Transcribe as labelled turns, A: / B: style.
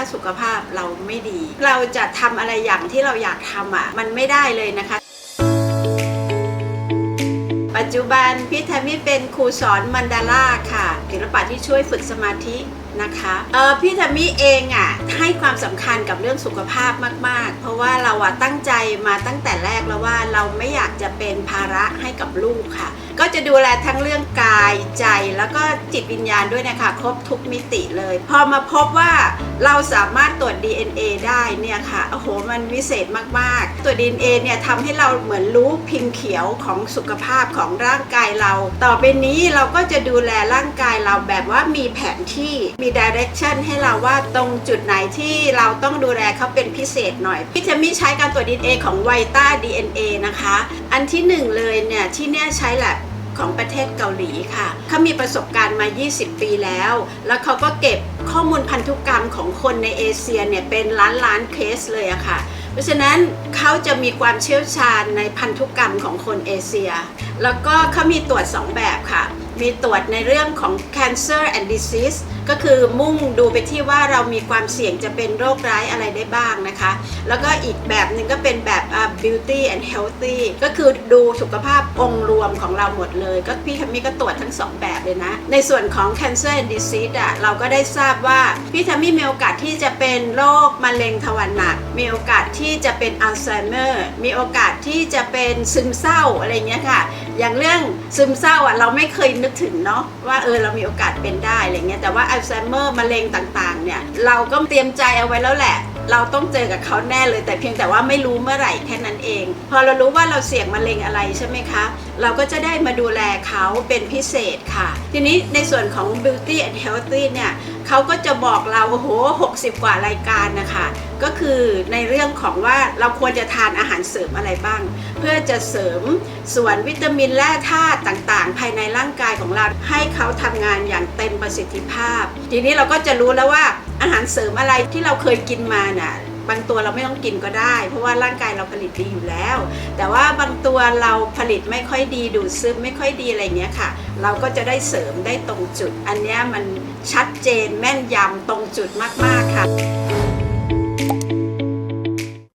A: าสุขภาพเราไม่ดี เราจะทำอะไรอย่างที่เราอยากทำอะ มันไม่ได้เลยนะคะ ปัจจุบันพี่แทมมี่เป็นครูสอนมันดาร่าค่ะศิลปะที่ช่วยฝึกสมาธินะคะเออพี่แทมมี่เองอะ ให้ความสำคัญกับเรื่องสุขภาพมาก ๆ เพราะว่าเราอะตั้งใจมาตั้งแต่แรกแล้วว่าเราไม่อยากจะเป็นภาระให้กับลูกค่ะ ก็จะดูแลทั้งเรื่องกายใจแล้วก็จิตวิญญาณด้วยนะคะ ครบทุกมิติเลย พอมาพบว่าเราสามารถตรวจ DNA ได้เนี่ยค่ะโอ้โหมันวิเศษมากๆ ตรวจ DNA เนี่ยทำให้เราเหมือนรู้พิมพ์เขียวของสุขภาพของร่างกายเรา ต่อไปนี้เราก็จะดูแลร่างกายเราแบบว่ามีแผนที่มี direction ให้เราว่าตรงจุดไหนที่เราต้องดูแลเขาเป็นพิเศษหน่อยพี่จะมีใช้การตรวจ DNA ของไวต้า DNA นะคะ อันที่หนึ่งเลยเนี่ยที่เนี่ยใช้แหละของประเทศเกาหลีค่ะ เขามีประสบการณ์มา 20 ปีแล้ว แล้วเขาก็เก็บข้อมูลพันธุกรรมของคนในเอเชียเนี่ยเป็นล้านล้านเคสเลยอะค่ะ เพราะฉะนั้นเขาจะมีความเชี่ยวชาญในพันธุกรรมของคนเอเชีย แล้วก็เขามีตรวจ 2 แบบค่ะ มีตรวจในเรื่องของ cancer and disease ก็คือมุ่งดูไปที่ว่าเรามีความเสี่ยงจะเป็นโรคร้ายอะไรได้บ้างนะคะ แล้วก็อีกแบบหนึ่งก็เป็นแบบ beauty and healthy ก็คือดูสุขภาพองค์รวมของเราหมดเลย ก็พี่ทัมมี่ก็ตรวจทั้งสองแบบเลยนะ ในส่วนของ cancer and disease อะเราก็ได้ทราบว่าพี่ทัมมี่มีโอกาสที่จะเป็นโรคมะเร็งทวารหนัก มีโอกาสที่จะเป็นอัลไซเมอร์มีโอกาสที่จะเป็นซึมเศร้าอะไรเงี้ยค่ะ อย่างเรื่องซึมเศร้าอะเราไม่เคยนึกถึงเนาะว่าเออเรามีโอกาสเป็นได้อะไรเงี้ยแต่ว่าอัลไซเมอร์มะเร็งต่างๆเนี่ยเราก็เตรียมใจเอาไว้แล้วแหละ เราต้องเจอกับเขาแน่เลยแต่เพียงแต่ว่าไม่รู้เมื่อไหร่แค่นั้นเอง พอเรารู้ว่าเราเสี่ยงมะเร็งอะไรใช่ไหมคะ เราก็จะได้มาดูแลเขาเป็นพิเศษค่ะ ทีนี้ในส่วนของ beauty and healthy เนี่ยเขาก็จะบอกเราโอ้โห60 กว่ารายการนะคะ ก็คือในเรื่องของว่าเราควรจะทานอาหารเสริมอะไรบ้าง เพื่อจะเสริมส่วนวิตามินแร่ธาตุต่างๆ ภายในร่างกายของเราให้เขาทำงานอย่างเต็มประสิทธิภาพ ทีนี้เราก็จะรู้แล้วว่าอาหารเสริมอะไรที่เราเคยกินมาน่ะ บางตัวเราไม่ต้องกินก็ได้ เพราะว่าร่างกายเราผลิตดีอยู่แล้ว แต่ว่าบางตัวเราผลิตไม่ค่อยดีดูดซึมไม่ค่อยดีอะไรเงี้ยค่ะ เราก็จะได้เสริมได้ตรงจุด อันเนี้ยมันชัดเจนแม่นยำตรงจุดมากๆค่ะ